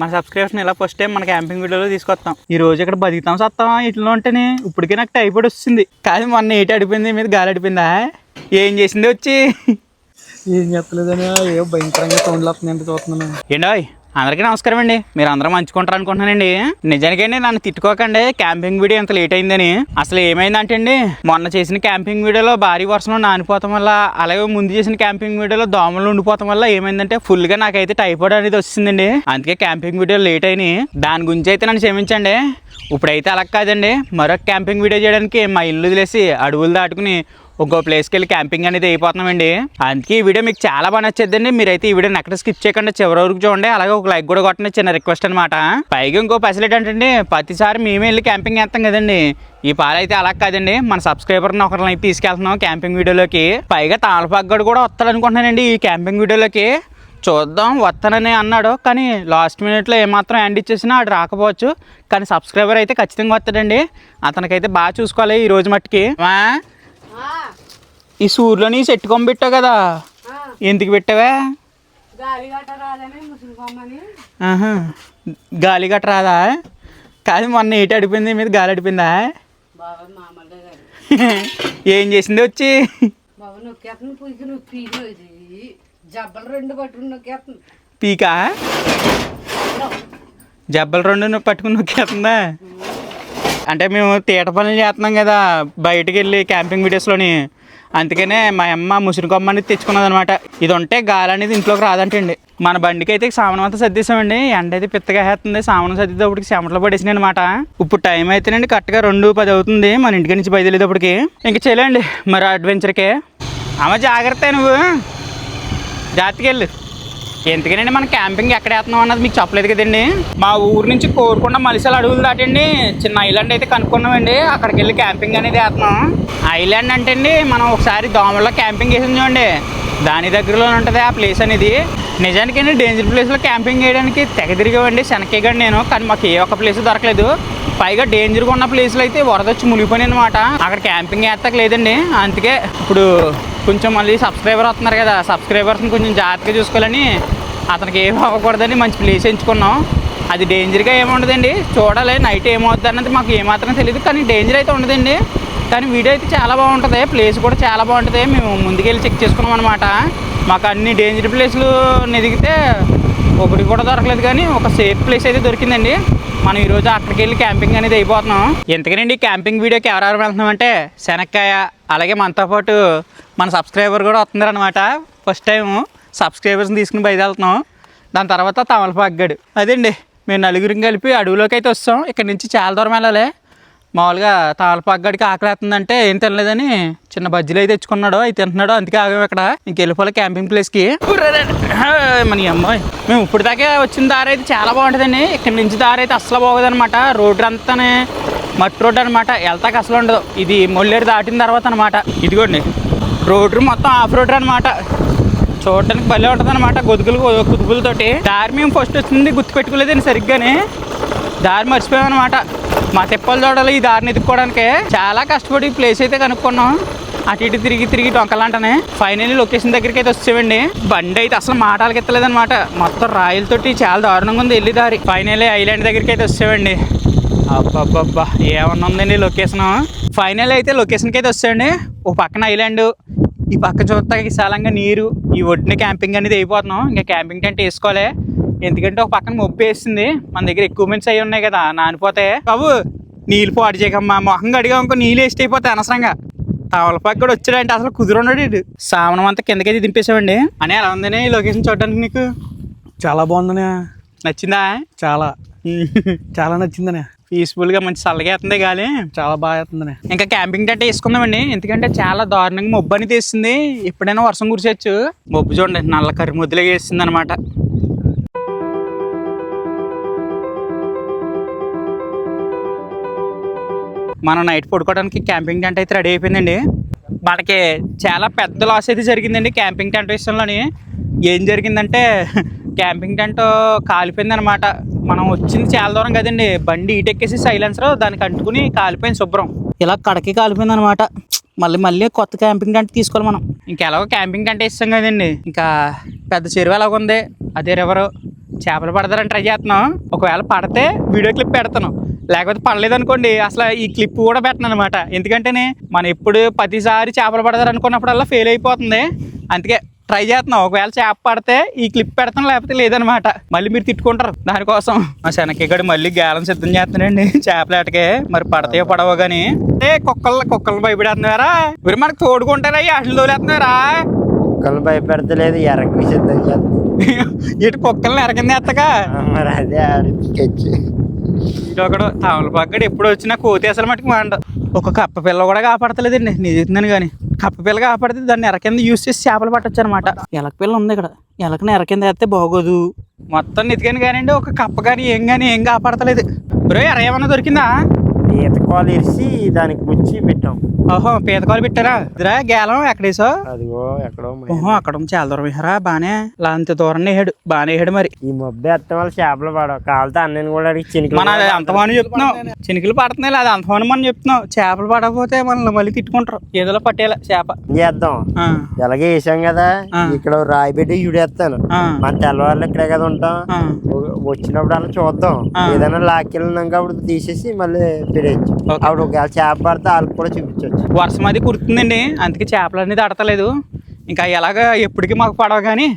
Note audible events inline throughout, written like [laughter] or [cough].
మన సబ్స్క్రైబర్స్ ఇలా first time మన క్యాంపింగ్ వీడియోలో తీసుకొస్తాం. ఈ రోజు ఇక్కడ బతుకుతాం సత్తాం ఇట్లా ఉంటేనే ఇప్పటికే నాకు టైఫాయిడ్ వస్తుంది. కాదు మొన్న ఏటి అడిపోయింది మీద గాలి అడిపోయిందా? ఏం చేసింది వచ్చి? ఏం చెప్పలేదని ఏవో భయంకరంగా సౌండ్లు వస్తున్నాయంటే చూస్తున్నాను. ఏండోయ్ అందరికీ నమస్కారం అండి. మీరు అందరూ మంచుకుంటారు అనుకుంటున్నానండి. నిజానికండి నన్ను తిట్టుకోకండి. క్యాంపింగ్ వీడియో ఇంత లేట్ అయిందని. అసలు ఏమైందంటే అండి మొన్న చేసిన క్యాంపింగ్ వీడియోలో భారీ వర్షంలో నానిపోవటం వల్ల అలాగే ముందు చేసిన క్యాంపింగ్ వీడియోలో దోమలు ఉండిపోవటం వల్ల ఏమైందంటే ఫుల్గా నాకైతే టైఫాయిడ్ అనేది వచ్చిందండి అందుకే క్యాంపింగ్ వీడియో లేట్ అయినాయి దాని గురించి అయితే నన్ను క్షమించండి. ఇప్పుడైతే అలా కాదండి. మరొక క్యాంపింగ్ వీడియో చేయడానికి మా ఇల్లు వదిలేసి అడవులు దాటుకుని ఒక్కో ప్లేస్కి వెళ్ళి క్యాంపింగ్ అనేది అయిపోతున్నామండి. అందుకే ఈ వీడియో మీకు చాలా బాగా నచ్చేద్దండి. మీరైతే ఈ వీడియోని ఎక్కడ స్కిప్ చేయకుండా చివరి వరకు చూడండి. అలాగే ఒక లైక్ కూడా కొట్టండి. చిన్న రిక్వెస్ట్ అనమాట పైగా ఇంకో ఫెసిలిటీ ఏంటంటే ప్రతిసారి మేమే వెళ్ళి క్యాంపింగ్ వేస్తాం కదండి. ఈ పాలైతే అలా కాదండి. మన సబ్స్క్రైబర్ని ఒకరిని అయితే తీసుకెళ్తున్నాం క్యాంపింగ్ వీడియోలోకి పైగా తాళపగ్గడు కూడా వస్తాడు అనుకుంటున్నానండి ఈ క్యాంపింగ్ వీడియోలోకి చూద్దాం వస్తానని అన్నాడు. కానీ లాస్ట్ మినిట్లో ఏమాత్రం ఎండ్ ఇచ్చేసినా ఆడు రాకపోవచ్చు. కానీ సబ్స్క్రైబర్ అయితే ఖచ్చితంగా వస్తాడండి. అతనికైతే బాగా చూసుకోవాలి ఈ రోజు మట్టుకి. ఈ సూర్యులోని సెట్ కొమ్మ పెట్టావు కదా. ఎందుకు పెట్టావా? గాలి గట్ట రాదా? కాదు మొన్న ఏటి అడిపోయింది మీద గాలి అడిపోయిందా [laughs] ఏం చేసింది వచ్చి? జబ్బలు రెండు పట్టుకుని పీకా? జబ్బలు రెండు పట్టుకుని నొక్కేస్తుందా? అంటే మేము తీట పనులు చేస్తున్నాం కదా బయటికి వెళ్ళి క్యాంపింగ్ వీడియోస్లోని. అందుకనే మా అమ్మ ముసిరి కొమ్మ అనేది తెచ్చుకున్నది అనమాట ఇది ఉంటే గాలి అనేది ఇంట్లోకి రాదంటండి. మన బండికి అయితే సామానం అంతా సర్దేశామండి. ఎండ అయితే పిత్తగా వేస్తుంది. సామానం సర్దేటప్పటికి చెమటలో పడేసినాయి అనమాట ఇప్పుడు టైం అయితేనండి కరెక్ట్గా రెండు పది అవుతుంది. మన ఇంటికి నుంచి బయలుదేరేటప్పటికి. ఇంకా చేయలేండి మరి అడ్వెంచర్కే అమ్మ జాగ్రత్త నువ్వు. జాగ్రత్తగా వెళ్ళు ఎందుకనండి మన క్యాంపింగ్ ఎక్కడ వేస్తున్నాం అన్నది మీకు చెప్పలేదు కదండి? మా ఊరు నుంచి కోరుకున్న మలిసాలు అడుగులు దాటండి. చిన్న ఐలాండ్ అయితే కనుక్కున్నామండి. అక్కడికి వెళ్ళి క్యాంపింగ్ అనేది వేస్తున్నాం. ఐలాండ్ అంటే అండి మనం ఒకసారి దోమల్లో క్యాంపింగ్ వేసింది చూడండి. దాని దగ్గరలో ఉంటుంది ఆ ప్లేస్ అనేది. నిజానికి డేంజర్ ప్లేస్లో క్యాంపింగ్ చేయడానికి తెగ తిరిగామండి. శనకేగా నేను. కానీ మాకు ఏ ఒక్క ప్లేస్ దొరకలేదు. పైగా డేంజర్గా ఉన్న ప్లేస్లో అయితే వరద వచ్చి మునిగిపోయింది అనమాట అక్కడ క్యాంపింగ్ వేస్తాక లేదండి అందుకే ఇప్పుడు కొంచెం మళ్ళీ సబ్స్క్రైబర్ వస్తున్నారు కదా సబ్స్క్రైబర్స్ని కొంచెం జాగ్రత్తగా చూసుకోవాలని అతనికి ఏం అవ్వకూడదని మంచి ప్లేస్ ఎంచుకున్నాం. అది డేంజర్గా ఏముండదండి చూడాలి నైట్ ఏమవుద్ది అన్నది మాకు ఏమాత్రం తెలియదు కానీ డేంజర్ అయితే ఉండదండి. కానీ వీడియో అయితే చాలా బాగుంటుంది ప్లేస్ కూడా చాలా బాగుంటుంది. మేము ముందుకెళ్ళి చెక్ చేసుకున్నాం అనమాట మాకు అన్ని డేంజర్ ప్లేస్లు ఎదిగితే ఒకటి కూడా దొరకలేదు కానీ ఒక సేఫ్ ప్లేస్ అయితే దొరికిందండి. మనం ఈరోజు అక్కడికి వెళ్ళి క్యాంపింగ్ అనేది అయిపోతున్నాం. ఎందుకనండి క్యాంపింగ్ వీడియోకి ఎవరెవరు వెళ్తున్నాం అంటే శనక్కాయ అలాగే మనతో పాటు మన సబ్స్క్రైబర్ కూడా వస్తున్నారు అనమాట ఫస్ట్ టైం సబ్స్క్రైబర్స్ని తీసుకుని బయలుదేరుతున్నాం. దాని తర్వాత తమలపాగ్గాడు అదండి మేము నలుగురిని కలిపి అడవిలోకి అయితే వస్తాం. ఇక్కడ నుంచి చాలా దూరం వెళ్ళాలి. మామూలుగా తాళపాగ్గడికి ఆకలేస్తుందంటే ఏం తినలేదని చిన్న బజ్జీలు అయితే తెచ్చుకున్నాడు. అవి తింటున్నాడు. అందుకే ఆగాం ఇక్కడ. ఇంక క్యాంపింగ్ ప్లేస్కి మన అమ్మాయి. మేము ఇప్పుడు దాకా వచ్చిన దారి అయితే చాలా బాగుంటుందండి. ఇక్కడ నుంచి దారి అయితే అసలు బాగోదన్నమాట. రోడ్డు అంతానే మట్టి రోడ్డు అనమాట వెళ్తాక అసలు ఉండదు. ఇది మొల్లేరు దాటిన తర్వాత అనమాట ఇదిగోండి. రోడ్డు మొత్తం ఆఫ్ రోడ్ అనమాట చూడటానికి భలే ఉంటుంది అనమాట గొదుగులు కుదుగులతోటి. దారి మేము ఫస్ట్ వచ్చింది గుర్తు పెట్టుకోలేదండి సరిగ్గానే. దారి మర్చిపోయాం అనమాట మా తిప్పలు చూడాలి ఈ దారిని ఎదుక్కోవడానికి చాలా కష్టపడి ప్లేస్ అయితే కనుక్కున్నాం. అటు ఇటు తిరిగి తిరిగి డొంకలాంటనే. ఫైనల్లీ లొకేషన్ దగ్గరికి అయితే వచ్చేవండి. బండి అయితే అసలు మాటలకి ఎత్తలేదనమాట మొత్తం రాయలతోటి చాలా దారుణంగా ఉంది వెళ్ళి దారి. ఫైనల్లీ ఐలాండ్ దగ్గరికి అయితే వచ్చేవండి. అబ్బబ్బబ్బా ఏమన్నా ఉందండి లొకేషన్ ఫైనల్ అయితే లొకేషన్కి అయితే వచ్చేయండి. ఓ పక్కన ఐలాండ్ ఈ పక్క చూస్తాకి విశాలంగా నీరు ఈ ఒడ్డున క్యాంపింగ్ అనేది అయిపోతున్నాం. ఇంకా క్యాంపింగ్ టెంట్ వేసుకోవాలి. ఎందుకంటే ఒక పక్కన మొబ్బు వేసింది. మన దగ్గర ఎక్విప్మెంట్స్ అవి ఉన్నాయి కదా నానిపోతే. బాబు నీళ్ళు పాడు చేయకమ్మా. మొహంగా అడిగా ఇంకో నీళ్ళు వేస్ట్ అయిపోతాయి అనవసరంగా. తవలపాకు కూడా వచ్చాడంటే అసలు కుదురున్నాడు వీడు. సామనం అంతా కిందకైతే దింపేసామండి అని ఎలా ఉందని ఈ లొకేషన్ చూడడానికి నీకు? చాలా బాగుందనే. నచ్చిందా? చాలా. [laughs] చాలా నచ్చిందనే. పీస్ఫుల్గా మంచి చల్లగా వేస్తుంది గాలి. చాలా బాగా అవుతుందనే ఇంకా క్యాంపింగ్ టెంట్ వేసుకుందామండి. ఎందుకంటే చాలా దారుణంగా మబ్బు అని తీస్తుంది ఎప్పుడైనా వర్షం కురిసేయచ్చు మబ్బు చూడండి నల్ల కర్రి ముద్దులుగా వేస్తుంది అనమాట మనం నైట్ పడుకోవడానికి క్యాంపింగ్ టెంట్ అయితే రెడీ అయిపోయిందండి. మనకి చాలా పెద్ద లాస్ అయితే జరిగిందండి క్యాంపింగ్ టెంట్ విషయంలోని. ఏం జరిగిందంటే క్యాంపింగ్ టెంట్ కాలిపోయింది అనమాట మనం వచ్చింది చాలా దూరం కదండి. బండి ఈటెక్కేసి సైలెన్సర్ దానికి అంటుకుని కాలిపోయింది శుభ్రం. ఇలా కడకి కాలిపోయింది అనమాట మళ్ళీ మళ్ళీ కొత్త క్యాంపింగ్ టెంట్ తీసుకోవాలి మనం. ఇంకా ఎలాగో క్యాంపింగ్ టెంట్ ఇస్తాం కదండి. ఇంకా పెద్ద చెరువు ఎలాగ ఉంది. అదే రివర్. చేపలు పడతారని ట్రై చేస్తున్నాం. ఒకవేళ పడితే వీడియో క్లిప్ పెడతాను. లేకపోతే పడలేదు అనుకోండి అసలు ఈ క్లిప్ కూడా పెట్టను అనమాట ఎందుకంటేనే మనం ఎప్పుడు ప్రతిసారి చేపలు పడతారు అనుకున్నప్పుడల్లా ఫెయిల్ అయిపోతుంది. అందుకే ట్రై చేస్తున్నాం ఒకవేళ చేప పడితే ఈ క్లిప్ పెడతాం లేకపోతే లేదనమాట. మళ్ళీ మీరు తిట్టుకుంటారు దానికోసం. మా శనక్కిగడు మళ్ళీ గేలం సిద్ధం చేస్తున్నాడండి. చేపలు ఏటకే మరి పడతాయో పడవో కానీ అంటే కుక్కలు కుక్కలు భయపడేస్తున్నారా? మీరు మనకు తోడుకుంటారా? ఈ అట్లు తోలేస్తున్నారా? కుక్కలు భయపెడతలేదు ఎరగని సిద్ధం చేస్తుంది ఇటు కుక్కల్ని ఎరకింది ఎత్తగా? మరి అదే స్కెచ్ ఒకడు తమలపాకడు ఎప్పుడు వచ్చినా కోతి అసలు మటుకు మాండ. ఒక కప్ప పిల్ల కూడా కాపాడతలేదండి. చెప్తున్నాను కానీ కప్ప పిల్ల కాపాడితే దాన్ని ఎరకింద యూస్ చేసి చేపలు పట్టొచ్చు అనమాట ఎలక పిల్ల ఉంది ఇక్కడ. ఎలకని ఎరకింద వేస్తే బాగోదు. మొత్తం నెతికాను కానివ్వండి ఒక కప్ప కానీ ఏం కానీ ఏం కాపాడతలేదు. బ్రో ఎర ఏమన్నా దొరికిందా? ఈత కోలు ఇరిసి దానికి ముచ్చి పెట్టాం. ఓహో పీతకాలు పెట్టారా? ఇదిరా గేలం ఎక్కడేసో అదిగో ఎక్కడో ఓహో అక్కడ చాలా దూరం వేసారా? బానే. అంత దూరం వేసాడు. బాగానే వేసాడు మరి. ఈ మబ్బు ఎత్తం వల్ల చేపలు పడవు. కాలుతో అన్నని కూడా అడిగి చినికి మన అంతమానం చెప్తున్నాం చినికలు పడుతున్నాయి అది అంతమానం మనం చెప్తున్నాం చేపలు పడకపోతే మనల్ని మళ్ళీ తిట్టుకుంటారు. ఏదోలో పట్టేలా చేప. చేద్దాం ఎలాగే వేసాం కదా. ఇక్కడ రాయి పెట్టి చూడేస్తాను. ఆ, మన తెల్లవాళ్ళు ఇక్కడే కదా ఉంటాం. వచ్చినప్పుడు అలా చూద్దాం. ఏదైనా లాక్కెళ్ళినాక అప్పుడు తీసేసి మళ్ళీ పెరేయచ్చు ఓకే. అప్పుడు ఒకవేళ చేప పడితే వాళ్ళకి కూడా చూపించవచ్చు వర్షం అది కుడుతుందండి అందుకే చేపలు అనేది ఆడతలేదు ఇంకా ఎలాగ ఎప్పటికీ మాకు పడవ కానీ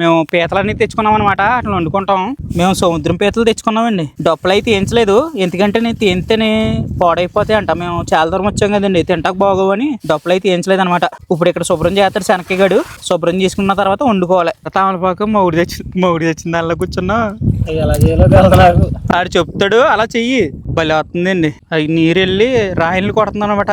మేము పీతలన్నీ తెచ్చుకున్నాం అనమాట అట్లా వండుకుంటాం. మేము సముద్రం పీతలు తెచ్చుకున్నామండి. డప్పులు అయితే తేంచలేదు ఎందుకంటే నేను తేంతేనే పాడైపోతాయి అంట. మేము చాలా దూరం వచ్చాం కదండి. తింటాక బాగోవని డప్పులు అయితే తేంచలేదు అనమాట ఇప్పుడు ఇక్కడ శుభ్రం చేస్తాడు శనక్కగాడు శుభ్రం చేసుకున్న తర్వాత వండుకోవాలి. తామలపాకు మౌడి తెచ్చి మౌడి తెచ్చింది దానిలో కూర్చున్నా. ఆడు చెప్తాడు అలా చెయ్యి. భలే వస్తుందండి. అవి నీరు వెళ్ళి రాయిల్ని కొడుతుంది అనమాట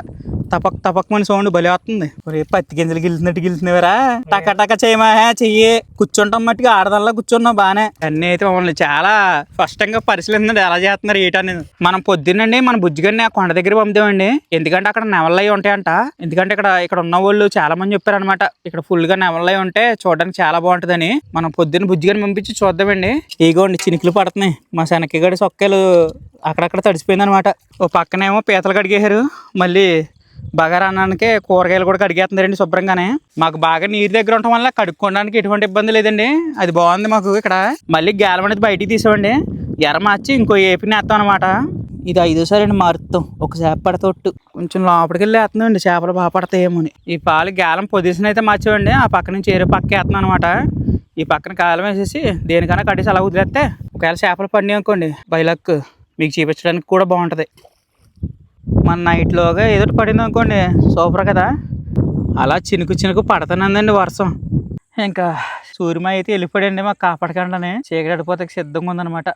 తపక్ తపక్ మన సౌండ్ భలే వస్తుంది. ఒరే పత్తి గింజలు గిలుతున్నట్టు గిలుతున్నావరా టక టక చేయమా? చెయ్యి. కూర్చుంటాం మట్టుకు ఆడదల్లా కూర్చున్నాం బానే. అన్నీ అయితే మమ్మల్ని చాలా స్పష్టంగా పరిశీలిస్తుంది ఎలా చేస్తున్నారు ఏంటనేది మనం పొద్దున్నండి మన బుజ్జిగారిని ఆ కొండ దగ్గర పంపుదామండి. ఎందుకంటే అక్కడ నెవళ్ళు ఉంటాయంట. ఎందుకంటే ఇక్కడ ఇక్కడ ఉన్న వాళ్ళు చాలా మంది చెప్పారనమాట ఇక్కడ ఫుల్గా నెవళ్ళు ఉంటే చూడడానికి చాలా బాగుంటుందని. మనం పొద్దున్న బుజ్జిగారిని పంపించి చూద్దామండి. ఇగోండి చినుకులు పడుతున్నాయి. మా శనక్కగడి సొక్కలు అక్కడక్కడ తడిసిపోయింది అనమాట ఓ పక్కనేమో పీతలు కడిగేశారు. మళ్ళీ బగారా అన్నానికి కూరగాయలు కూడా కడిగేస్తున్నారండి శుభ్రంగానే. మాకు బాగా నీరు దగ్గర ఉండటం వల్ల కడుక్కోవడానికి ఎటువంటి ఇబ్బంది లేదండి. అది బాగుంది మాకు ఇక్కడ. మళ్ళీ గ్యాలం అనేది బయటికి తీసామండి ఎర మార్చి ఇంకో ఏపీ నేస్తాం అనమాట ఇది ఐదోసారి అండి మారుతాం. ఒక చేప పడతొట్టు కొంచెం లోపలికి వెళ్ళి వేస్తుందండి చేపలు బాగా పడతాయేమోని. ఈ పాలు గేలం పొజిషన్ అయితే మార్చామండి ఆ పక్క నుంచి ఏరే పక్క వేస్తున్నాం అనమాట ఈ పక్కన కాలం వేసేసి దేనికైనా కట్టేసి అలా వదిలేస్తే ఒకవేళ చేపలు పడినాయి అనుకోండి బైలక్ మీకు చూపించడానికి కూడా బాగుంటుంది. మన నైట్లోగా ఏదో పడింది అనుకోండి సూపర్ కదా? అలా చినుకు చినుకు పడుతున్నదండి వర్షం. ఇంకా సూర్యమా అయితే వెళ్ళిపోయాడండి మాకు కాపాడకండి చీకటిపోతే సిద్ధంగా ఉందనమాట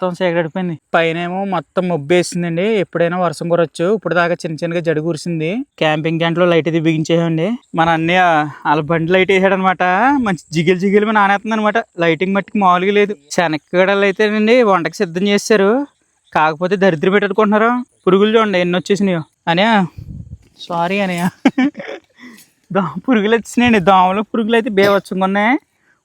మొత్తం చీకటి అడిపోయింది పైన ఏమో మొత్తం మబ్బు వేసిందండి. ఎప్పుడైనా వర్షం కురొచ్చు. ఇప్పుడు దాకా చిన్న చిన్నగా జడి కురిసింది. క్యాంపింగ్ క్యాంట్లో లైట్ అయితే బిగించేయండి మన అన్నయ్య వాళ్ళ బండి లైట్ వేసాడనమాట మంచి జిగిలి జిగిలి నానేస్తుంది అనమాట లైటింగ్ మట్టికి మామూలుగా లేదు. శనక్కడలు అయితేనండి వంటకి సిద్ధం చేశారు కాకపోతే దరిద్రం పెట్టుకుంటున్నారు పురుగులు చూడండి ఎన్ని వచ్చేసినాయో. అనే సారీ అనయా. దా పురుగులు వచ్చినాయండి. దోమలు పురుగులు అయితే బేవచ్చుకున్నాయి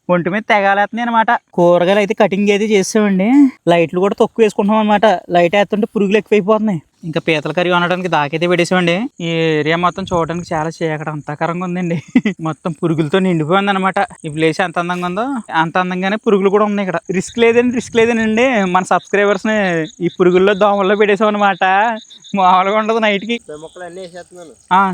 ఒంటి మీద తెగాలేస్తున్నాయి అనమాట కూరగాయలు అయితే కటింగ్ అయితే చేసామండి లైట్లు కూడా తక్కువ వేసుకుంటున్నాం అనమాట లైట్ వేస్తుంటే పురుగులు ఎక్కువైపోతున్నాయి. ఇంకా పీతల కర్రీ వండడానికి దాకైతే పెట్టేసామండి. ఈ ఏరియా మొత్తం చూడడానికి చాలా చీకటి అంతకరంగా ఉందండి. [laughs] మొత్తం పురుగులతో నిండిపోయింది అనమాట ఈ ప్లేస్ ఎంత అందంగా ఉందో అంత అందంగానే పురుగులు కూడా ఉన్నాయి ఇక్కడ. రిస్క్ లేదండి రిస్క్ లేదండి మన సబ్స్క్రైబర్స్ని ఈ పురుగుల్లో దోమల్లో పెట్టేసాం అనమాట మామూలుగా ఉండదు నైట్కి.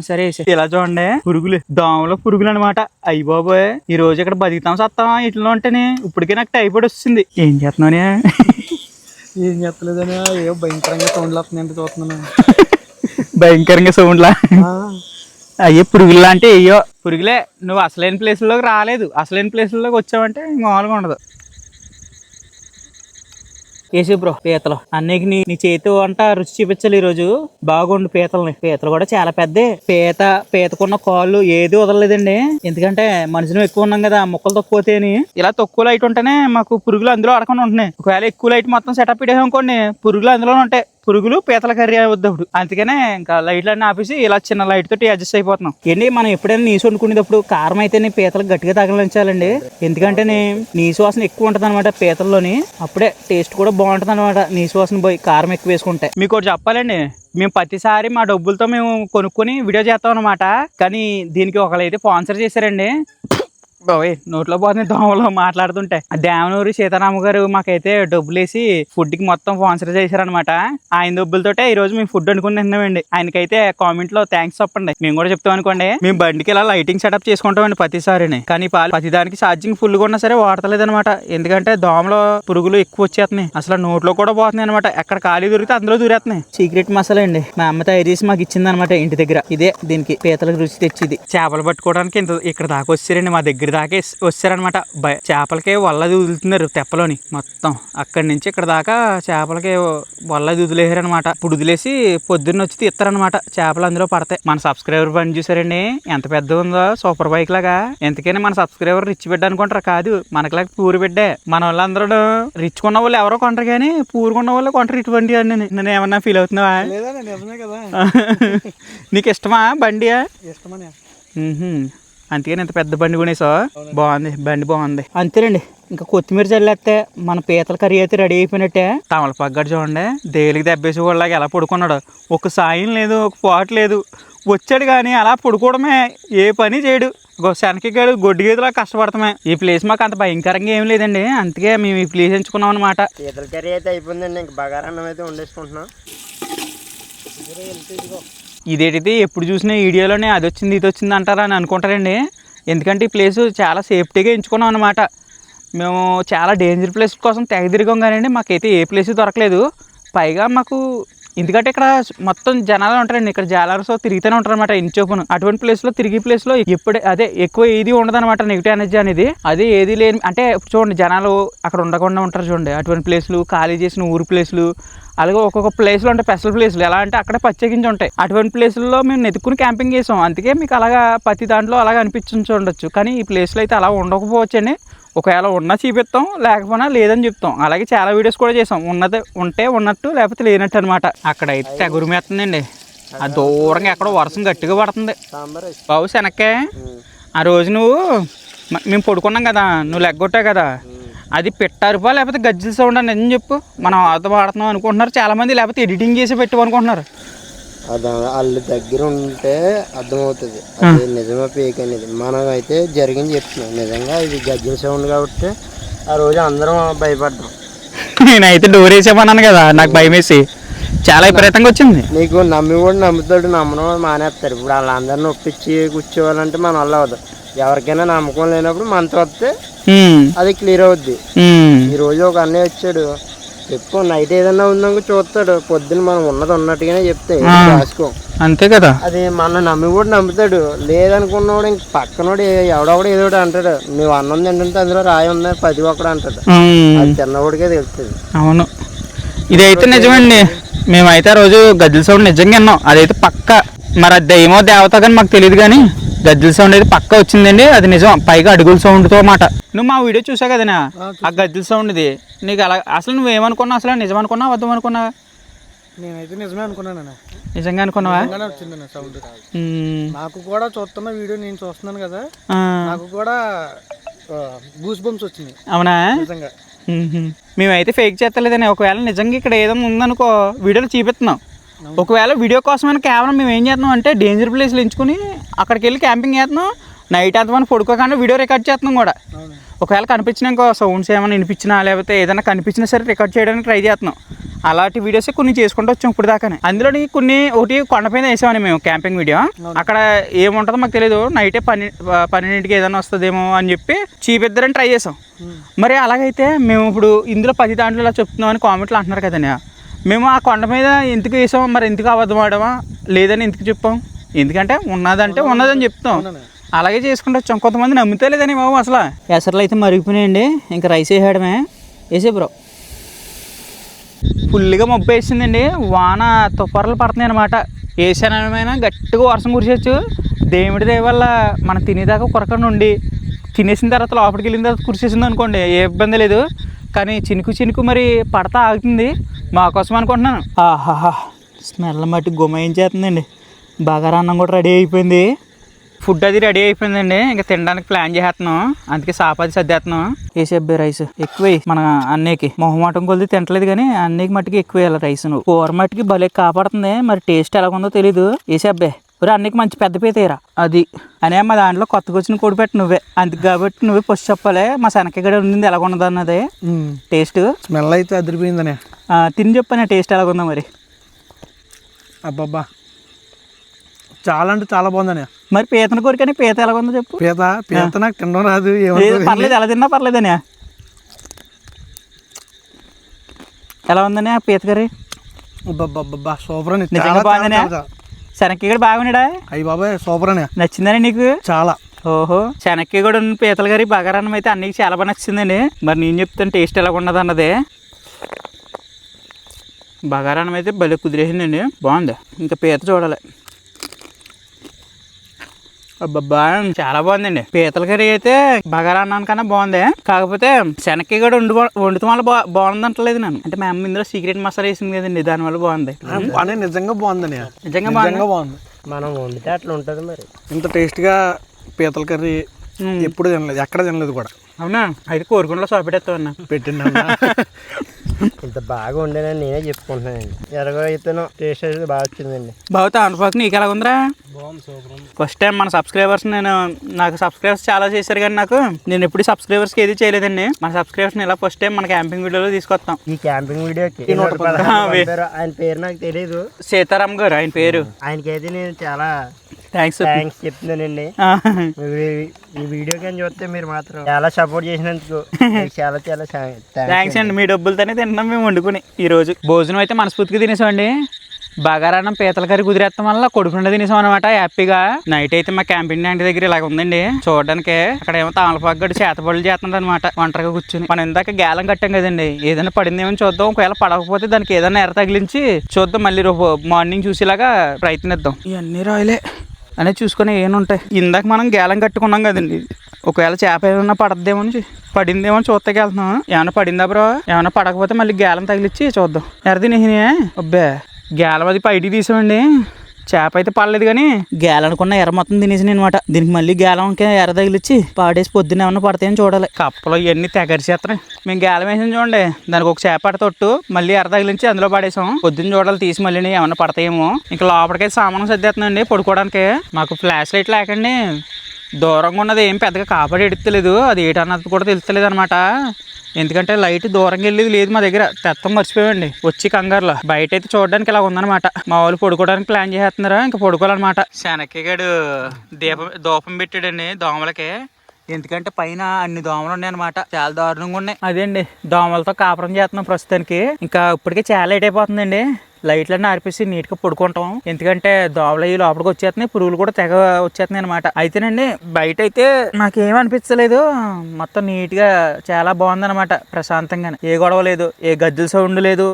సరే. ఇలా చూడండి. పురుగులు దోమలో పురుగులు అనమాట అయ్యి బాబోయ్. ఈ రోజు ఇక్కడ బతుకుతాం సత్తాం ఇట్లా ఉంటేనే. ఇప్పటికే నాకు టైఫాయిడ్ వస్తుంది. ఏం చేస్తున్నానే [laughs] ఏం చెప్పలేదని ఏవో భయంకరంగా సౌండ్లు వస్తున్నాయంటే చూస్తున్నాను. భయంకరంగా సౌండ్లా అయ్యో పురుగులు అంటే అయ్యో. పురుగులే నువ్వు అసలైన ప్లేస్లోకి రాలేదు. అసలైన ప్లేస్లోకి వచ్చావంటే ఇంక మామూలుగా ఉండదు. వేసి బ్రో పీతలు. అన్నయ్యకి నీ నీ చేతి వంట రుచి చూపించాలి ఈ రోజు బాగుండు పీతలని. పీతలు కూడా చాలా పెద్ద. పీత పీతకున్న కాళ్ళు ఏది వదలలేదండి. ఎందుకంటే మనుషులు ఎక్కువ ఉన్నాం కదా ముక్కలు తక్కువ అని ఇలా తక్కువ లైట్ ఉంటేనే మాకు పురుగులు అందులో ఆడకుండా ఉంటున్నాయి. ఒకవేళ ఎక్కువ లైట్ మొత్తం సెటప్ పెట్టాం అనుకోండి పురుగులు అందులోనే ఉంటాయి. పురుగులు పీతల కర్రీ వద్దప్పుడు అందుకనే ఇంకా లైట్లు అన్ని ఆపేసి ఇలా చిన్న లైట్ తోటి అడ్జస్ట్ అయిపోతున్నాం. ఏంటి మనం ఎప్పుడైనా నీసు వండుకునేటప్పుడు కారం అయితేనే పీతలకు గట్టిగా తగలించాలండి ఎందుకంటే నీసు వాసన ఎక్కువ ఉంటుంది అనమాట పీతల్లోని. అప్పుడే టేస్ట్ కూడా బాగుంటుంది అనమాట నీసు వాసన పోయి కారం ఎక్కువ వేసుకుంటే. మీకు ఒకటి చెప్పాలండి మేము ప్రతిసారి మా డబ్బులతో మేము కొనుక్కొని వీడియో చేస్తాం అనమాట కానీ దీనికి ఒకరైతే స్పాన్సర్ చేశారండి. బాబోయ్ నోట్లో పోతుంది దోమలు మాట్లాడుతుంటే. ఆ దేవనూరి సీతారామ గారు మాకైతే డబ్బులు వేసి ఫుడ్కి మొత్తం స్పాన్సర్ చేశారనమాట ఆయన డబ్బులతోటే ఈ రోజు మేము ఫుడ్ అనుకుని తిన్నామండి ఆయనకైతే కామెంట్లో థ్యాంక్స్ చెప్పండి. మేము కూడా చెప్తాం అనుకోండి. మేము బండికి ఇలా లైటింగ్ సెటప్ చేసుకుంటామండి ప్రతిసారిని. కానీ పాలు ప్రతి దానికి ఛార్జింగ్ ఫుల్గా ఉన్నా సరే వాడతలేదు అనమాట ఎందుకంటే దోమలు పురుగులు ఎక్కువ వచ్చేస్తున్నాయి. అసలు నోట్లో కూడా పోతున్నాయి అనమాట ఎక్కడ ఖాళీ దొరికితే అందులో దూరేస్తున్నాయి. సీక్రెట్ మసాలా అండి. మా అమ్మ తయారు చేసి మాకు ఇచ్చింది అనమాట ఇంటి దగ్గర. ఇదే దీనికి పీతలకు రుచి తెచ్చింది. చేపలు పట్టుకోవడానికి ఇంత ఇక్కడ దాకా వచ్చారండి మా దగ్గర. దాకా ఎస్- వచ్చారనమాట చేపలకే వల్లది వదులుతున్నారు తెప్పలోని మొత్తం. అక్కడి నుంచి ఇక్కడ దాకా చేపలకి వల్లది వదిలేసారనమాట ఇప్పుడు వదిలేసి పొద్దున్న వచ్చి తీస్తారనమాట చేపలు అందులో పడతాయి. మన సబ్స్క్రైబర్ పని చూసారండి? ఎంత పెద్ద ఉందో? సూపర్ బైక్ లాగా. ఎంతకైనా మన సబ్స్క్రైబర్ రిచ్ బిడ్డ అనుకుంటారు. కాదు మనకిలాగా పూరి బిడ్డే. మన వాళ్ళందరూ రిచ్ కొన్న వాళ్ళు ఎవరో కొంటారు కానీ పూరు కొన్న వాళ్ళు కొంటారు ఇటువంటి అన్ని నేను ఏమన్నా ఫీల్ అవుతున్నావా? లేదండి నిజమే కదా. [laughs] నీకు ఇష్టమా బండియా? మ్మ్హ్మ్. అందుకని ఇంత పెద్ద బండి కొనేసావు బాగుంది బండి బాగుంది. అంతేనండి. ఇంకా కొత్తిమీర చల్లేస్తే మన పీతల కర్రీ అయితే రెడీ అయిపోయినట్టే. తమలపగ్గడు చూడండి దేలికి దెబ్బేసి వాళ్ళకి ఎలా పడుకున్నాడు. ఒక సాయం లేదు ఒక పాటు లేదు. వచ్చాడు కానీ అలా పడుకోవడమే ఏ పని చేయడు. శనకిగాడు గొడ్డు గేదెలా కష్టపడతామే. ఈ ప్లేస్ మాకు అంత భయంకరంగా ఏం లేదండి. అందుకే మేము ఈ ప్లేస్ ఎంచుకున్నాం అనమాట పీతల కర్రీ అయితే అయిపోయిందండి ఇంక బగారా అన్నం అయితే వండేసుకుంటున్నాం. ఇదేంటిది? ఎప్పుడు చూసినా వీడియోలోనే అది వచ్చింది ఇది వచ్చింది అంటారా అని అనుకుంటారండి. ఎందుకంటే ఈ ప్లేస్ చాలా సేఫ్టీగా ఎంచుకున్నాం అనమాట మేము చాలా డేంజర్ ప్లేస్ కోసం తెగ తిరిగాం కానండి మాకైతే ఏ ప్లేస్ దొరకలేదు. పైగా మాకు ఎందుకంటే ఇక్కడ మొత్తం జనాలు ఉంటారండి ఇక్కడ జాలర్స్ తిరుగుతూనే ఉంటారు అనమాట ఇంచోపును అటువంటి ప్లేస్లో తిరిగి ప్లేస్లో ఎప్పుడే అదే ఎక్కువ ఏది ఉండదనమాట నెగిటివ్ ఎనర్జీ అనేది. అది ఏది లేని అంటే చూడండి జనాలు అక్కడ ఉండకుండా ఉంటారు చూడండి. అటువంటి ప్లేస్లు ఖాళీ చేసిన ఊరు ప్లేస్లు అలాగే ఒక్కొక్క ప్లేస్లో ఉంటాయి స్పెషల్ ప్లేస్లు ఎలా అంటే అక్కడే ప్రత్యేకించి ఉంటాయి. అటువంటి ప్లేసుల్లో మేము నెతుక్కుని క్యాంపింగ్ చేసాం. అందుకే మీకు అలాగా ప్రతి దాంట్లో అలాగ అనిపించి ఉండొచ్చు. కానీ ఈ ప్లేస్లో అయితే అలా ఉండకపోవచ్చండి ఒకవేళ ఉన్నా చూపిస్తాం లేకపోయినా లేదని చెప్తాం. అలాగే చాలా వీడియోస్ కూడా చేసాం. ఉన్నది ఉంటే ఉన్నట్టు లేకపోతే లేనట్టు అనమాట అక్కడ అయితే తెగురుమేస్తుందండి ఆ దూరంగా ఎక్కడో వర్షం గట్టిగా పడుతుంది. బాబు శనక్కే ఆ రోజు నువ్వు మేము పడుకున్నాం కదా. నువ్వు లెగ్గొట్టావు కదా. అది పెట్టారుపా? లేకపోతే గజ్జల సౌండ్ అని నిజం చెప్పు? మనం ఆత పాడుతున్నాం అనుకుంటున్నారు చాలా మంది లేకపోతే ఎడిటింగ్ చేసి పెట్టు అనుకుంటున్నారు. అది వాళ్ళ దగ్గర ఉంటే అర్థమవుతుంది. అది నిజమే పేక్ అనేది? మనం అయితే జరిగింది చెప్తున్నాం. నిజంగా ఇది గజ్జల సౌండ్ కాబట్టి ఆ రోజు అందరం భయపడ్డాం. నేనైతే డోర్ వేసేమన్నాను కదా నాకు భయం వేసి. చాలా విపరీతంగా వచ్చింది. నీకు నమ్మి కూడా నమ్ముతాడు నమ్మడం మానేస్తారు. ఇప్పుడు వాళ్ళందరిని ఒప్పించి కూర్చోవాలంటే మన వల్ల అవ్వదు. ఎవరికైనా నమ్మకం లేనప్పుడు మనతో వస్తే అది క్లియర్ అవుద్ది. ఈ రోజు ఒక అన్నయ్య వచ్చాడు. చెప్పు నైట్ ఏదన్నా ఉందాక చూస్తాడు. పొద్దున్న మనం ఉన్నది ఉన్నట్టుగానే చెప్తే. రాసుకో. అంతే కదా? అది మన నమ్మి కూడా నమ్ముతాడు. లేదనుకున్నవాడు ఇంక పక్కనోడు ఎవడోడు ఏదో అంటాడు. నువ్వు అన్నం తింటుంటే అందులో రాయి ఉందని ప్రతి ఒక్కడు అంటాడు. అది చిన్నవాడికే తెలుస్తుంది. అవును. ఇదైతే నిజమండి. మేమైతే ఆ రోజు గజ్జల సౌండ్ నిజంగా విన్నాం. అదైతే పక్క. మరి అది దయ్యమో దేవత కానీ మాకు తెలియదు కానీ గజ్జల సౌండ్ అయితే పక్క వచ్చిందండి. అది నిజం. పైగా అడుగుల సౌండ్తో మాట. నువ్వు మా వీడియో చూసావు కదనా? ఆ గజ్జల సౌండ్ ఇది నీకు అలా అసలు నువ్వేమనుకున్నావు అసలు నిజం అనుకున్నావు? అబద్ధం అనుకున్నావా? నేనైతే నిజమే అనుకున్నాను నిజంగా అనుకున్నావా? సౌండ్ నాకు కూడా చూస్తున్న వీడియో నేను చూస్తున్నాను కదా. నాకు కూడా బూస్ బంప్స్ వచ్చినాయి. అవునా? నిజంగా. మేమైతే ఫేక్ చేస్తలేదని. ఒకవేళ నిజంగా ఇక్కడ ఏదైనా ఉందనుకో వీడియోలో చూపిస్తున్నాం. ఒకవేళ వీడియో కోసమైనా కేవలం మేము ఏం చేస్తున్నాం అంటే డేంజర్ ప్లేస్లు ఎంచుకుని అక్కడికి వెళ్ళి క్యాంపింగ్ చేస్తున్నాం. నైట్ అంత మనం పడుకోకుండా వీడియో రికార్డ్ చేస్తున్నాం కూడా. ఒకవేళ కనిపించినా ఇంకో సౌండ్స్ ఏమైనా వినిపించినా లేకపోతే ఏదైనా కనిపించినా సరే రికార్డ్ చేయడానికి ట్రై చేస్తున్నాం. అలాంటి వీడియోస్ కొన్ని చేసుకుంటూ వచ్చాం ఇప్పుడు దాకానే. అందులోని కొన్ని ఒకటి కొండపైన వేసామని మేము క్యాంపింగ్ వీడియో. అక్కడ ఏముంటుందో మాకు తెలియదు నైటే పని పన్నెండింటికి ఏదైనా వస్తుందేమో అని చెప్పి చీపిద్దరని ట్రై చేసాం. మరి అలాగైతే మేము ఇప్పుడు ఇందులో పది దాంట్లో ఇలా చెప్తున్నాం అని కామెంట్లు అంటున్నారు కదండి మేము ఆ కొండ మీద ఎందుకు వేసాం? మరి ఎందుకు అబద్ధం ఆడామా? లేదని ఎందుకు చెప్పాం? ఎందుకంటే ఉన్నదంటే ఉన్నదని చెప్తాం. అలాగే చేసుకుంటూ వచ్చాం. కొంతమంది నమ్ముతే లేదని బాబు అసలు. ఎసర్లు అయితే మరిగిపోయినాయండి. ఇంకా రైస్ వేసేయడమే. వేసే బ్రో. ఫుల్గా మబ్బు వేసిందండి. వాన తుప్పర్లు పడుతున్నాయి అనమాట వేసానమైనా గట్టిగా వర్షం కురిసొచ్చు దేవుడి దయ వల్ల మనం తినేదాకా కొరకుండా ఉండి. తినేసిన తర్వాత లోపలికి వెళ్ళిన తర్వాత కురిసేసింది అనుకోండి ఏ ఇబ్బంది లేదు. కానీ చినుకు చినుకు మరి పడతా ఆగుతుంది. మా కోసం అనుకుంటున్నాను. ఆహాహా స్మెల్ మట్టి గుమయించేస్తుందండి. బాగా అన్నం కూడా రెడీ అయిపోయింది. ఫుడ్ అది రెడీ అయిపోయిందండి. ఇంకా తినడానికి ప్లాన్ చేస్తున్నాం అందుకే సాపాది సర్దేస్తున్నాం. వేసేబ్బే రైస్? ఎక్కువ మన అన్నయ్యకి మొహమాటం కొలిది తింటలేదు కానీ అన్నయ్యకి మట్టుకి ఎక్కువ రైస్ నువ్వు. కూర మట్టుకి భలే కాపాడుతుంది. మరి టేస్ట్ ఎలా ఉందో తెలీదు వేసేబ్బే ఒరే అన్నకి మంచి పెద్ద పీత ఏరా అది. అనే మా దాంట్లో కొత్తగా వచ్చిన కోడి పెట్టి నువ్వే. అందుకు కాబట్టి నువ్వే ఫస్ట్ చెప్పాలి. మా శనక్కగడ ఉంది ఎలా ఉన్నది అన్నది. టేస్ట్. స్మెల్ అయితే అదిరిపోయిందనే. తిని చెప్పాను టేస్ట్ ఎలాగుందో మరి. అబ్బబ్బా. చాలా అంటే చాలా బాగుందనే. మరి పీతను కోరికని పీత ఎలాగుందో చెప్పు. పీత? పీత నాకు తినడం రాదు పర్లేదు ఎలా తిన్నా పర్లేదనే. ఎలా ఉందనే పీత కర్రీ? అబ్బబ్బబ్బబ్బా సూపర్ అని. నిజంగా బాగుందనే. శనక్కగడ బాగున్నాడా? అయ్యి బాబాయ్ సూపర్ అని నచ్చిందనే నీకు? చాలా. ఓహో శనక్కి కూడా ఉన్న పీతల గారి బగారన్నం అయితే అన్నికి చాలా బాగా నచ్చిందండి. మరి నేను చెప్తాను టేస్ట్ ఎలా ఉన్నది అన్నది. బగారన్నం అయితే భలే కుదిరేసిందండి. బాగుంది. ఇంకా పీత చూడాలి. అబ్బబ్బా చాలా బాగుందండి. పీతల కర్రీ అయితే బగారన్నాను కన్నా బాగుంది. కాకపోతే శనక్కి కూడా వండు వండుతాం వల్ల బా బాగుంది అంటలేదు నేను అంటే మా అమ్మ ఇందులో సీక్రెట్ మసాలా వేసింది కదండి దానివల్ల బాగుంది. నిజంగా బాగుందని నిజంగా బాగుంది. నిజంగా బాగుంది. మనం వండితే అట్లా ఉంటుంది మరి. ఇంత టేస్ట్గా పీతల కర్రీ. ఎప్పుడు తినలేదు ఎక్కడ తినలేదు కూడా. అవునా? అయితే కోరుకుండా సోపెట్టేస్తావు అన్న? పెట్టింది అన్న. [laughs] ఇంత బాగా వండానని నేనే చెప్పుకుంటున్నానండి. ఎరగో అయితేనో టేస్ట్ అయితే బాగా వచ్చిందండి. బాగుతా అనుపాకు నీకు ఎలా ఉందిరా ఫస్ట్ టైం మన సబ్స్క్రైబర్స్ నేను నాకు సబ్స్క్రైబర్స్ చాలా చేశారు కానీ నాకు నేను ఎప్పుడు సబ్స్క్రైబర్స్కి ఏది చేయలేదండి. మన సబ్స్క్రైబర్స్ ఇలా ఫస్ట్ టైం మన క్యాంపింగ్ వీడియోలో తీసుకొస్తాం. ఈ క్యాంపింగ్ వీడియోకి పంపారు. ఆయన పేరు నాకు తెలియదు సీతారాం గారు ఆయన పేరు. ఆయనకైతే నేను చాలా థ్యాంక్స్ థ్యాంక్స్ చెప్తున్నానండి. ఈ- ఈ వీడియో కానీ చూస్తే మీరు మాత్రం చాలా సపోర్ట్ చేసినందుకు చాలా చాలా థ్యాంక్స్ అండి. మీ డబ్బులతోనే తింటున్నాం మేము వండుకుని ఈ రోజు భోజనం అయితే మనస్ఫూర్తిగా తినేసామండి. బగారాన్నం పీతల కర్రీ కుదిరేస్తాం వల్ల కొడుకుండా తినేసాం అనమాట హ్యాపీగా. నైట్ అయితే మా క్యాంపింగ్ ట్యాంక్ దగ్గర ఇలాగ ఉందండి. చూడడానికి అక్కడ ఏమో తామలపాకు చేతపడులు చేస్తున్నాడు అనమాట ఒంటరిగా కూర్చుని. మనం ఇందాక గేలం కట్టాం కదండి. ఏదైనా పడిందేమో చూద్దాం. ఒకవేళ పడకపోతే దానికి ఏదైనా ఎర తగిలించి చూద్దాం. మళ్ళీ రేపు మార్నింగ్ చూసేలాగా ప్రయత్నిద్దాం. ఇవన్నీ రాయలే. అనేది చూసుకొని ఏముంటాయి ఇందాక మనం గేలం కట్టుకున్నాం కదండి. ఒకవేళ చేప ఏమైనా పడద్దేమో పడిందేమో అని చూస్తకి వెళ్తున్నాం ఏమైనా పడిందా బ్రో? ఏమైనా పడకపోతే మళ్ళీ గేలం తగిలిచ్చి చూద్దాం. ఎరది నిహినే అబ్బే. గేలం అది బయటికి తీసామండి. చేప అయితే పడలేదు కానీ గేల అనుకున్న ఎర్ర మొత్తం తినేసి అనమాట దీనికి మళ్ళీ గేలంకి ఎర్ర తగిలిచ్చి పాడేసి పొద్దున్న ఏమైనా పడతాయని చూడాలి. కప్పలు ఇవన్నీ తెగరిచేస్తున్నాయి మేము గేలం వేసాం చూడండి. దానికి ఒక చేప తొట్టు మళ్ళీ ఎర్ర తగిలించి అందులో పడేసాం. పొద్దున్న చూడాలి తీసి మళ్ళీ ఏమైనా పడతాయేమో. ఇంకా లోపలికైతే సామాను సర్దేస్తున్నాండి పడుకోవడానికి. మాకు ఫ్లాష్ లైట్ లేకండి. దూరంగా ఉన్నది ఏం పెద్దగా కాపాడి ఎడుతలేదు అది ఏటన్నది కూడా తెలుస్తలేదు అనమాట ఎందుకంటే లైట్ దూరంగా వెళ్ళేది లేదు మా దగ్గర. తెత్తం మర్చిపోయండి వచ్చి కంగారులో. బయట అయితే చూడడానికి ఇలా ఉందన్నమాట. మా వాళ్ళు పడుకోవడానికి ప్లాన్ చేస్తున్నారా ఇంకా పడుకోవాలన్నమాట. శనక్కిగాడు దీపం దూపం పెట్టాడండి దోమలకి. ఎందుకంటే పైన అన్ని దోమలు ఉన్నాయి అనమాట చాలా దారుణంగా ఉన్నాయి. అదే అండి దోమలతో కాపురం చేస్తున్నాం ప్రస్తుతానికి. ఇంకా ఇప్పటికే చాలా లేట్ అయిపోతుందండి. లైట్లన్నీ ఆర్పేసి నీట్గా పడుకుంటాం. ఎందుకంటే దోమలు అయ్యి లోపలికి వచ్చేస్తున్నాయి పురుగులు కూడా తెగ వచ్చేస్తున్నాయి అనమాట అయితేనండి బయట అయితే నాకేం అనిపించలేదు. మొత్తం నీట్గా చాలా బాగుందన్నమాట ప్రశాంతంగానే. ఏ గొడవ లేదు ఏ గద్దెల సౌండ్ లేదు.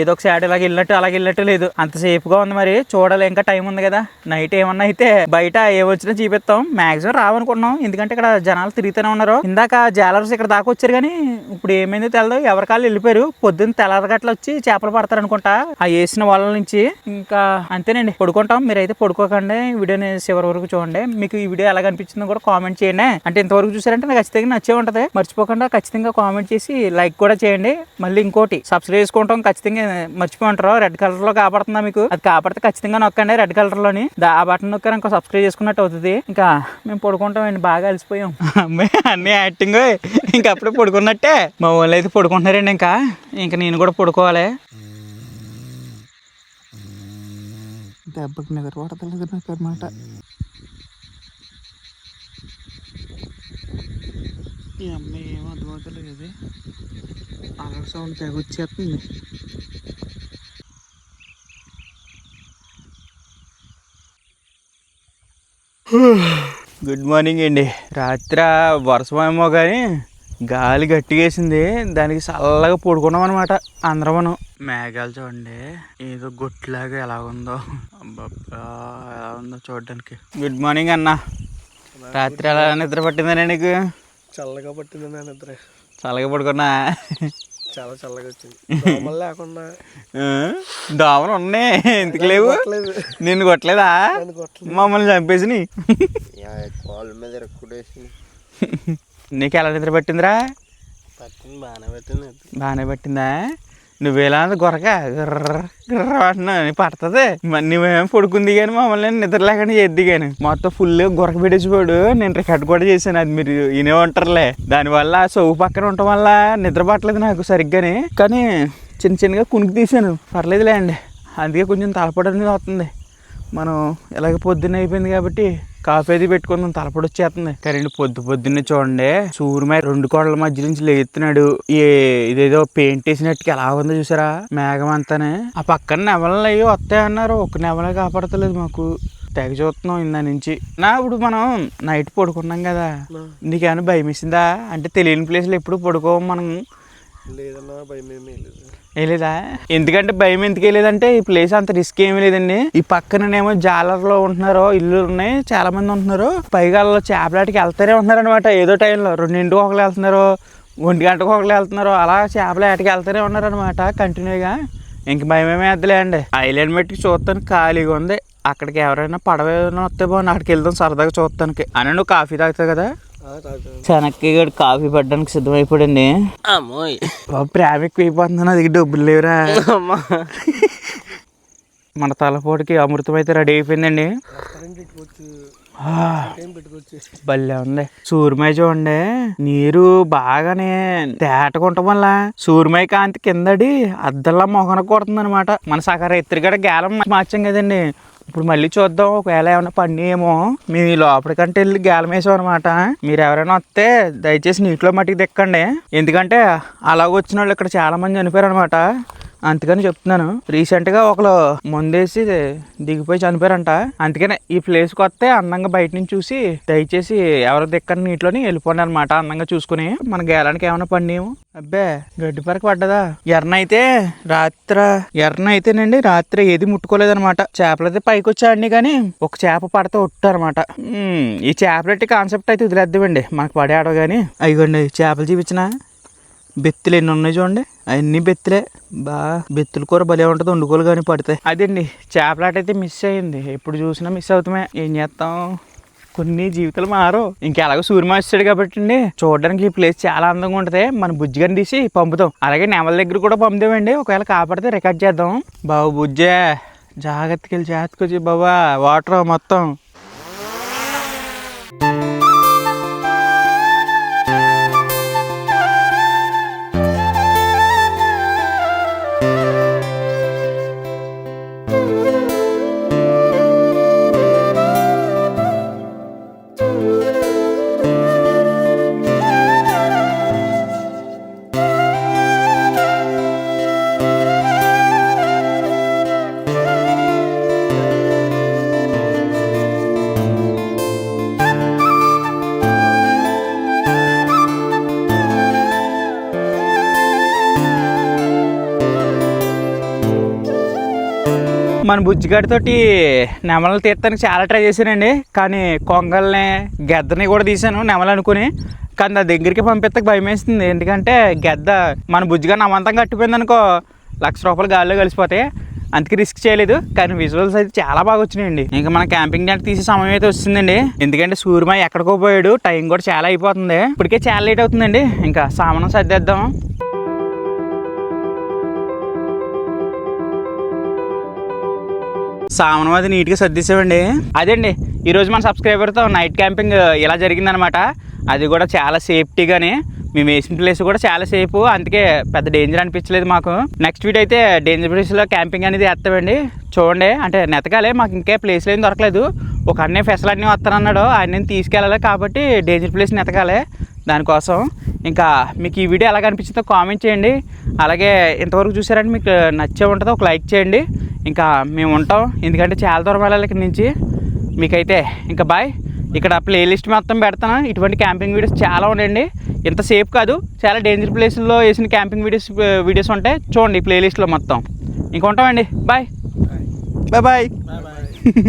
ఏదో ఒక సైడ్ ఇలాగ వెళ్ళినట్టు అలాగ వెళ్ళినట్టు లేదు. అంత సేఫ్గా ఉంది మరి. చూడాలి ఇంకా టైం ఉంది కదా. నైట్ ఏమన్నా అయితే బయట ఏమొచ్చినా చూపిస్తాం. మాక్సిమం రావనుకుంటున్నాం. ఎందుకంటే ఇక్కడ జనాలు తిరుగుతూనే ఉన్నారు. ఇందాక జాలర్స్ ఇక్కడ దాకా వచ్చారు కానీ ఇప్పుడు ఏమైందో తెలదు. ఎవరి కాళ్ళు వెళ్ళిపోయారు. పొద్దున్న తెల్లరగట్ల వచ్చి చేపలు పడతారు అనుకుంటా. ఆ వేసిన వాళ్ళ నుంచి ఇంకా అంతేనండి. పడుకుంటాం. మీరైతే పడుకోకండి. వీడియోని చివరి వరకు చూడండి. మీకు ఈ వీడియో ఎలా కనిపించిందో కూడా కామెంట్ చేయండి. అంటే ఇంతవరకు చూసారంటే నాకు ఖచ్చితంగా నచ్చే ఉంటుంది. మర్చిపోకుండా ఖచ్చితంగా కామెంట్ చేసి లైక్ కూడా చేయండి. మళ్ళీ ఇంకోటి సబ్స్క్రైబ్ చేసుకుంటాం. ఖచ్చితంగా మర్చిపోంటారు రెడ్ కలర్లో కాపాడుతుందా మీకు? అది కాపాడితే ఖచ్చితంగా నొక్కండి రెడ్ కలర్లోని. దా- ఆ బటన్ నొక్కారు ఇంకా సబ్స్క్రైబ్ చేసుకున్నట్టు అవుతుంది. ఇంకా మేము పడుకుంటామండి బాగా అలసిపోయాం. అమ్మాయి అన్ని యాక్టింగ్ ఇంకా అప్పుడే పడుకున్నట్టే. మా వాళ్ళు అయితే పడుకుంటున్నారండి ఇంకా. ఇంకా నేను కూడా పడుకోవాలి. దెబ్బకి నిద్ర పడతలేదు నాకు అనమాట ఈ అమ్మాయి ఏం అర్థమవుతలేదు అలర్ సౌండ్ తెగ గుడ్ మార్నింగ్ అండి. రాత్రి వర్షమేమో కానీ గాలి గట్టిగేసింది. దానికి చల్లగా పడుకున్నాం అనమాట అందరం మేఘాలు చూడండి. ఏదో గొట్లాగా ఎలా ఉందో ఎలా ఉందో చూడడానికి. గుడ్ మార్నింగ్ అన్న. రాత్రి ఎలా నిద్ర పట్టిందనే నీకు? చల్లగా పట్టింది నిద్ర. చల్లగా పడుకున్నా. చాలా చల్లగా వచ్చింది. [laughs] దోమలు లేకుండా? దోమలు ఉన్నాయి. ఎందుకు లేవు? నిన్ను కొట్టలేదా? మమ్మల్ని చంపేసి కాళ్ళ మీద రెక్కుడేసి నీకు ఎలా నిద్ర పట్టిందిరా? పట్టింది బాగానే పట్టింది. బాగానే పట్టిందా? నువ్వేలా గొరక గుర్ర గుర్ర పడుతుంది. మరి నువ్వేం పడుకుంది కానీ మమ్మల్ని నిద్ర లేకుండా చేద్ది కానీ మొత్తం ఫుల్ గొరక పెట్టేసిపోడు నేను రికార్డ్ కూడా చేశాను. అది మీరు వినే ఉంటారులే. దానివల్ల సొవ్వు పక్కన ఉండటం వల్ల నిద్ర పట్టలేదు నాకు సరిగ్గానే. కానీ చిన్న చిన్నగా కునికి తీసాను పర్లేదులే అండి. అందుకే కొంచెం తలపడనేది వస్తుంది మనం ఇలాగ పొద్దున్న అయిపోయింది కాబట్టి కాఫీ అది పెట్టుకుందాం తలపడి వచ్చేస్తుంది కరెంట్ పొద్దు పొద్దున్నే చూడండి. సూర్యమై రెండు కోడల మధ్య నుంచి లేస్తున్నాడు ఈ ఇదేదో పెయింట్ వేసినట్టుగా ఎలా ఉందో చూసారా? మేఘం అంతానే. ఆ పక్కన నెవలలు అయ్యి వస్తాయి అన్నారు. ఒక నెవలే కాపాడతలేదు మాకు. తెగ చూస్తున్నాం ఇందా నుంచి. నా ఇప్పుడు మనం నైట్ పడుకున్నాం కదా. నీకేమైనా భయం వేసిందా అంటే తెలియని ప్లేస్లో ఎప్పుడు పడుకోము మనం. లేదన్నా భయం ఏమీ లేదు. వెళ్ళేదా ఎందుకంటే భయం ఎందుకు వెళ్ళేదంటే ఈ ప్లేస్ అంత రిస్క్ ఏమీ లేదండి. ఈ పక్కననేమో జాలర్లో ఉంటున్నారు ఇల్లు ఉన్నాయి చాలా మంది ఉంటున్నారు. పైగా వాళ్ళు చేపలాటికి వెళ్తారే ఉంటున్నారు అనమాట ఏదో టైంలో రెండింటికి ఒకరు వెళ్తున్నారు ఒంటి గంటకు ఒకరు వెళ్తున్నారు అలా చేపల ఏటకి వెళ్తూనే ఉన్నారు అనమాట కంటిన్యూగా ఇంక భయం ఏమీ అండి. ఐలాండ్ మట్టికి చూస్తాను ఖాళీగా ఉంది. అక్కడికి ఎవరైనా పడవ వస్తే బాగుంది. అక్కడికి వెళ్దాం సరదాగా చూస్తానికి. అని నువ్వు కాఫీ తాగుతావు కదా? చెనక్కి గడు కాఫీ పడ్డానికి సిద్ధమైపోడండి అమ్మోయ్. బాబు ప్రేమ ఎక్కువైపోతుంది నా దగ్గర డబ్బులు లేవురా. అమ్మా. మన తలపోటుకి అమృతం అయితే రెడీ అయిపోయిందండి. భలే ఉంది. సూర్యమయ చూడండి నీరు బాగానే తేటకుంటం వల్ల సూర్యమయ కాంతి కిందడి అద్దల్లా మొహన కొడుతుంది అనమాట మన సగర ఎత్తురుగడ గేలం మార్చాం కదండి. ఇప్పుడు మళ్ళీ చూద్దాం ఒకవేళ ఏమైనా పండి ఏమో మేము ఈ లోపలికంటే వెళ్ళి గేలం అనమాట. మీరు ఎవరైనా వస్తే దయచేసి నీటిలో మట్టికి దిక్కండి ఎందుకంటే అలాగ వచ్చిన వాళ్ళు ఇక్కడ చాలా మంది చనిపోయారు అనమాట అందుకని చెప్తున్నాను. రీసెంట్గా ఒకరు ముందేసి దిగిపోయి చనిపోయారంట. అందుకనే ఈ ప్లేస్కి వస్తే అందంగా బయట నుంచి చూసి దయచేసి ఎవరు దిక్కని నీటిలోని వెళ్ళిపోండి అనమాట అందంగా చూసుకుని. మన గేలానికి ఏమైనా పండేమో అబ్బే గడ్డి పరకు పడ్డదా? ఎర్న అయితే రాత్ర ఎర్న అయితేనండి రాత్రి ఏది ముట్టుకోలేదనమాట చేపలైతే పైకి వచ్చాయండి కానీ ఒక చేప పడితే ఒట్టు అనమాట ఈ చేపలెట్టి కాన్సెప్ట్ అయితే వదిలేద్దామండి. మనకు పడే ఆడవు కానీ అయ్యండి చేపలు చూపించిన? బెత్తులు ఎన్ని ఉన్నాయి చూడండి. అన్ని బెత్తులే. బా బెత్తుల కూర భలే ఉంటుంది వండుకోలు కానీ పడతాయి అదండి చేపలాట అయితే మిస్ అయింది ఎప్పుడు చూసినా మిస్ అవుతామే. ఏం చేస్తాం? కొన్ని జీవితాలు మారు. ఇంకెలాగో సూర్యమా వచ్చాడు కాబట్టి అండి. చూడడానికి ఈ ప్లేస్ చాలా అందంగా ఉంటుంది. మన బుజ్జిగాని తీసి పంపుతాం. అలాగే నెమల దగ్గర కూడా పంపుదామండి. ఒకవేళ కాపాడితే రికార్డ్ చేద్దాం. బాబు బుజ్జే జాగ్రత్తకి వెళ్ళి జాగ్రత్తకి వచ్చి బాబా వాటర్ మొత్తం. మన బుజ్జిగాడితోటి నెమలను తీస్తానికి చాలా ట్రై చేశానండి. కానీ కొంగల్ని గెద్దని కూడా తీశాను నెమలు అనుకుని. కానీ నా దగ్గరికి పంపిస్తే భయం వేస్తుంది ఎందుకంటే గెద్ద మన బుజ్జిగా నమంతం కట్టిపోయింది అనుకో లక్ష రూపాయలు గాల్లో కలిసిపోతాయి. అందుకే రిస్క్ చేయలేదు. కానీ విజువల్స్ అయితే చాలా బాగా వచ్చినాయండి. ఇంకా మన క్యాంపింగ్ టెంట్ తీసే సమయం అయితే వస్తుందండి ఎందుకంటే సూర్యమా ఎక్కడికో పోయాడు. టైం కూడా చాలా అయిపోతుంది. ఇప్పటికే చాలా లేట్ అవుతుందండి. ఇంకా సామానం సర్దేద్దాం. సామానం అది నీట్గా సర్దేసామండి అదండి ఈరోజు మన సబ్స్క్రైబర్తో నైట్ క్యాంపింగ్ ఇలా జరిగిందనమాట. అది కూడా చాలా సేఫ్టీగానే మేము వేసిన ప్లేస్ కూడా చాలా సేపు అందుకే పెద్ద డేంజర్ అనిపించలేదు మాకు. నెక్స్ట్ వీడియో అయితే డేంజర్ ప్లేస్లో క్యాంపింగ్ అనేది వేస్తామండి. చూడండి అంటే నెతకాలే మాకు ఇంకే ప్లేస్లు ఏం దొరకలేదు. ఒక అన్నీ ఫెసలు అన్నీ వస్తానన్నాడు ఆయన తీసుకెళ్ళాలి కాబట్టి డేంజర్ ప్లేస్ నెతకాలి దానికోసం. ఇంకా మీకు ఈ వీడియో ఎలా కనిపించిందో కామెంట్ చేయండి. అలాగే ఇంతవరకు చూసారంటే మీకు నచ్చే ఉంటుందో ఒక లైక్ చేయండి. ఇంకా మేము ఉంటాం. ఎందుకంటే చాలా దూరం వెళ్ళాలి ఇక్కడి నుంచి. మీకైతే ఇంకా బాయ్. ఇక్కడ ప్లేలిస్ట్ మొత్తం పెడతాను. ఇటువంటి క్యాంపింగ్ వీడియోస్ చాలా ఉన్నాయండి ఇంత సేఫ్ కాదు. చాలా డేంజర్ ప్లేస్లో వేసిన క్యాంపింగ్ వీడియోస్ వీడియోస్ ఉంటాయి. చూడండి ప్లేలిస్ట్లో మొత్తం. ఇంక ఉంటామండి. బాయ్. Bye bye [laughs]